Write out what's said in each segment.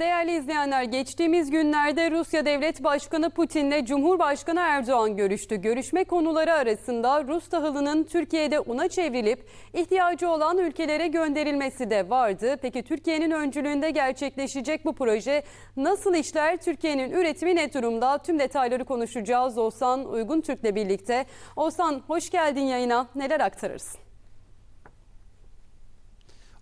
Değerli izleyenler geçtiğimiz günlerde Rusya Devlet Başkanı Putin'le Cumhurbaşkanı Erdoğan görüştü. Görüşme konuları arasında Rus tahılının Türkiye'de una çevrilip ihtiyacı olan ülkelere gönderilmesi de vardı. Peki Türkiye'nin öncülüğünde gerçekleşecek bu proje nasıl işler? Türkiye'nin üretimi ne durumda? Tüm detayları konuşacağız Oğuzhan Uygun Türk'le birlikte. Oğuzhan hoş geldin yayına. Neler aktarırsın?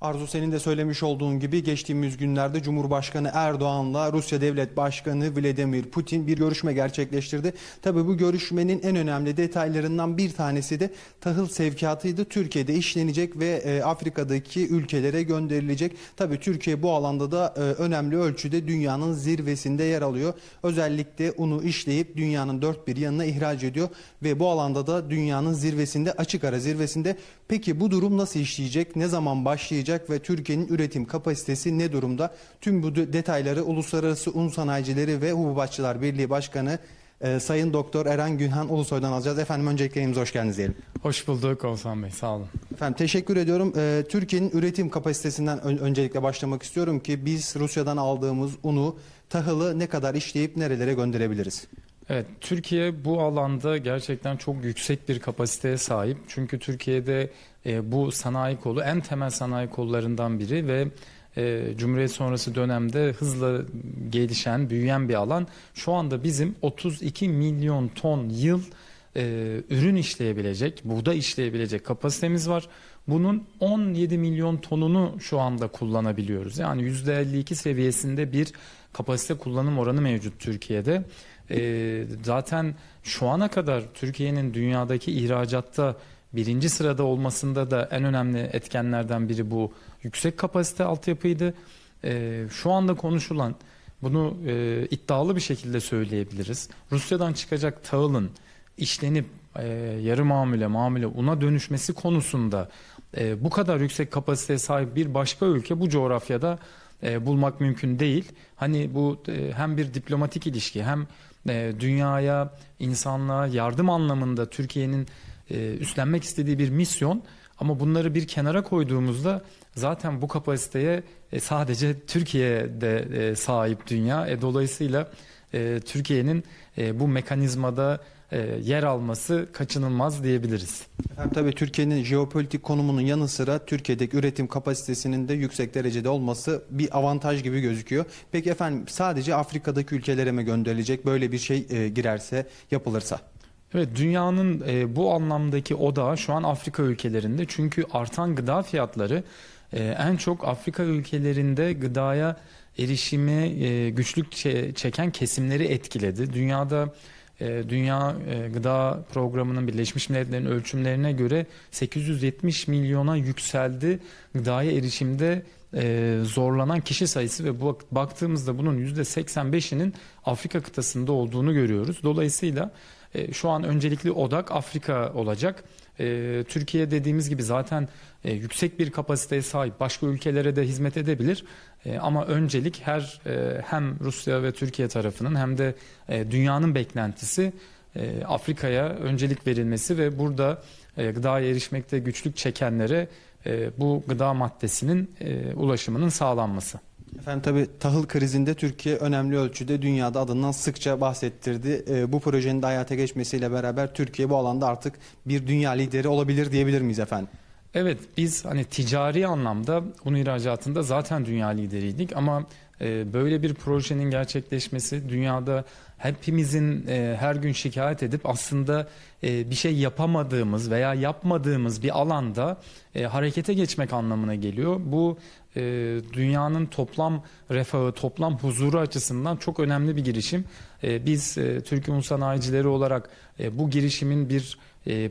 Arzu senin de söylemiş olduğun gibi geçtiğimiz günlerde Cumhurbaşkanı Erdoğan'la Rusya Devlet Başkanı Vladimir Putin bir görüşme gerçekleştirdi. Tabii bu görüşmenin en önemli detaylarından bir tanesi de tahıl sevkiyatıydı. Türkiye'de işlenecek ve e, Afrika'daki ülkelere gönderilecek. Tabii Türkiye bu alanda da e, önemli ölçüde dünyanın zirvesinde yer alıyor. Özellikle unu işleyip dünyanın dört bir yanına ihraç ediyor ve bu alanda da dünyanın zirvesinde açık ara zirvesinde. Peki bu durum nasıl işleyecek? Ne zaman başlayacak ve Türkiye'nin üretim kapasitesi ne durumda? Tüm bu de- detayları Uluslararası Un Sanayicileri ve Hububatçılar Birliği Başkanı e, Sayın Doktor Eren Günhan Ulusoy'dan alacağız. Efendim öncelikle yayınımıza hoş geldiniz diyelim. Hoş bulduk Oğuzhan Bey, sağ olun. Efendim teşekkür ediyorum. Ee, Türkiye'nin üretim kapasitesinden ön- öncelikle başlamak istiyorum ki biz Rusya'dan aldığımız unu, tahılı ne kadar işleyip nerelere gönderebiliriz? Evet, Türkiye bu alanda gerçekten çok yüksek bir kapasiteye sahip. Çünkü Türkiye'de e, bu sanayi kolu en temel sanayi kollarından biri ve e, Cumhuriyet sonrası dönemde hızla gelişen, büyüyen bir alan. Şu anda bizim 32 milyon ton yıl e, ürün işleyebilecek, buğday işleyebilecek kapasitemiz var. Bunun 17 milyon tonunu şu anda kullanabiliyoruz. Yani %52 seviyesinde bir kapasite kullanım oranı mevcut Türkiye'de. E, zaten şu ana kadar Türkiye'nin dünyadaki ihracatta birinci sırada olmasında da en önemli etkenlerden biri bu yüksek kapasite altyapıydı. E, şu anda konuşulan bunu e, iddialı bir şekilde söyleyebiliriz. Rusya'dan çıkacak tahılın işlenip e, yarı mamule, mamule una dönüşmesi konusunda e, bu kadar yüksek kapasiteye sahip bir başka ülke bu coğrafyada e, bulmak mümkün değil. Hani bu e, hem bir diplomatik ilişki hem e, dünyaya, insanlığa yardım anlamında Türkiye'nin e, üstlenmek istediği bir misyon. Ama bunları bir kenara koyduğumuzda zaten bu kapasiteye e, sadece Türkiye'de e, sahip dünya. E, dolayısıyla e, Türkiye'nin e, bu mekanizmada yer alması kaçınılmaz diyebiliriz. Efendim tabii Türkiye'nin jeopolitik konumunun yanı sıra Türkiye'deki üretim kapasitesinin de yüksek derecede olması bir avantaj gibi gözüküyor. Peki efendim sadece Afrika'daki ülkelere mi gönderilecek böyle bir şey e, girerse, yapılırsa? Evet dünyanın e, bu anlamdaki odağı şu an Afrika ülkelerinde. Çünkü artan gıda fiyatları e, en çok Afrika ülkelerinde gıdaya erişimi e, güçlük çe- çeken kesimleri etkiledi. Dünyada e, Dünya e, Gıda Programı'nın Birleşmiş Milletler'in ölçümlerine göre 870 milyona yükseldi gıdaya erişimde e, zorlanan kişi sayısı ve bu baktığımızda bunun %85'inin Afrika kıtasında olduğunu görüyoruz. Dolayısıyla e, şu an öncelikli odak Afrika olacak. E, Türkiye dediğimiz gibi zaten yüksek bir kapasiteye sahip başka ülkelere de hizmet edebilir. Ama öncelik her hem Rusya ve Türkiye tarafının hem de dünyanın beklentisi Afrika'ya öncelik verilmesi ve burada e, gıdaya erişmekte güçlük çekenlere bu gıda maddesinin e, ulaşımının sağlanması. Efendim tabii tahıl krizinde Türkiye önemli ölçüde dünyada adından sıkça bahsettirdi. E, bu projenin de hayata geçmesiyle beraber Türkiye bu alanda artık bir dünya lideri olabilir diyebilir miyiz efendim? Evet biz hani ticari anlamda un ihracatında zaten dünya lideriydik ama e, böyle bir projenin gerçekleşmesi dünyada hepimizin e, her gün şikayet edip aslında e, bir şey yapamadığımız veya yapmadığımız bir alanda e, harekete geçmek anlamına geliyor. Bu dünyanın toplam refahı, toplam huzuru açısından çok önemli bir girişim. Biz Türkiye Un Sanayicileri olarak bu girişimin bir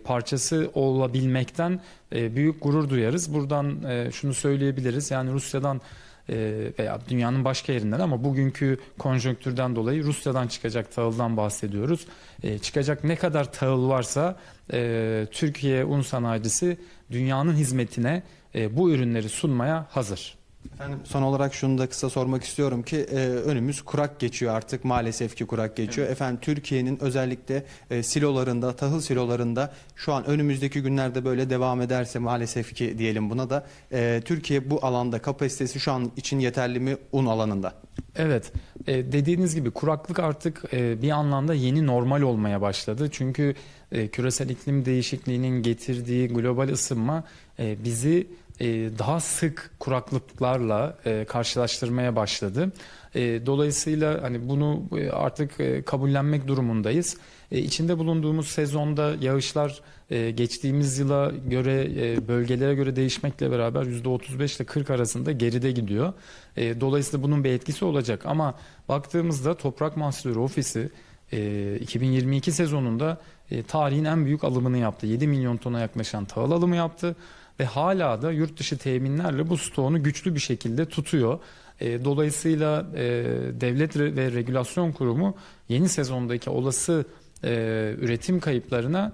parçası olabilmekten büyük gurur duyarız. Buradan şunu söyleyebiliriz. Yani Rusya'dan veya dünyanın başka yerinden ama bugünkü konjonktürden dolayı Rusya'dan çıkacak tahıldan bahsediyoruz. E, çıkacak ne kadar tahıl varsa e, Türkiye un sanayicisi dünyanın hizmetine e, bu ürünleri sunmaya hazır. Efendim son olarak şunu da kısa sormak istiyorum ki e, önümüz kurak geçiyor artık maalesef ki kurak geçiyor. Efendim Türkiye'nin özellikle e, silolarında, tahıl silolarında şu an önümüzdeki günlerde böyle devam ederse maalesef ki diyelim buna da e, Türkiye bu alanda kapasitesi şu an için yeterli mi un alanında? Evet, e, dediğiniz gibi kuraklık artık e, bir anlamda yeni normal olmaya başladı. Çünkü e, küresel iklim değişikliğinin getirdiği global ısınma e, bizi daha sık kuraklıklarla e, karşılaştırmaya başladı. E, dolayısıyla hani bunu e, artık e, kabullenmek durumundayız. E, içinde bulunduğumuz sezonda yağışlar e, geçtiğimiz yıla göre e, bölgelere göre değişmekle beraber %35 ile 40 arasında geride gidiyor. E, dolayısıyla bunun bir etkisi olacak ama baktığımızda Toprak Mahsulleri Ofisi e, 2022 sezonunda e, tarihin en büyük alımını yaptı. 7 milyon tona yaklaşan tahıl alımı yaptı ve hala da yurt dışı teminlerle bu stoğunu güçlü bir şekilde tutuyor. E, dolayısıyla e, Devlet ve Regülasyon Kurumu yeni sezondaki olası e, üretim kayıplarına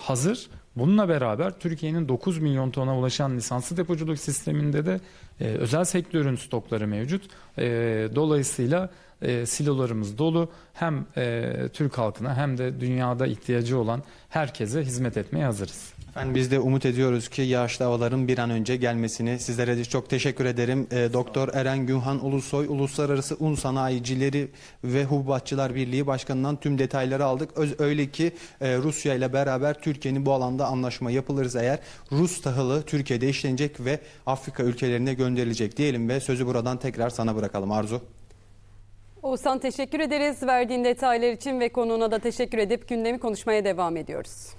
hazır. Bununla beraber Türkiye'nin 9 milyon tona ulaşan lisanslı depoculuk sisteminde de özel sektörün stokları mevcut. E, dolayısıyla e, silolarımız dolu. Hem e, Türk halkına hem de dünyada ihtiyacı olan herkese hizmet etmeye hazırız. Efendim biz de umut ediyoruz ki yağışlı havaların bir an önce gelmesini. Sizlere de çok teşekkür ederim. E, Doktor Eren Günhan Ulusoy Uluslararası Un Sanayicileri ve Hububatçılar Birliği Başkanı'ndan tüm detayları aldık. Öz- öyle ki e, Rusya ile beraber Türkiye'nin bu alanda anlaşma yapılırsa eğer Rus tahılı Türkiye'de işlenecek ve Afrika ülkelerine gönderilecek diyelim ve sözü buradan tekrar sana bırakalım Arzu. Oğuzhan teşekkür ederiz verdiğin detaylar için ve konuğuna da teşekkür edip gündemi konuşmaya devam ediyoruz.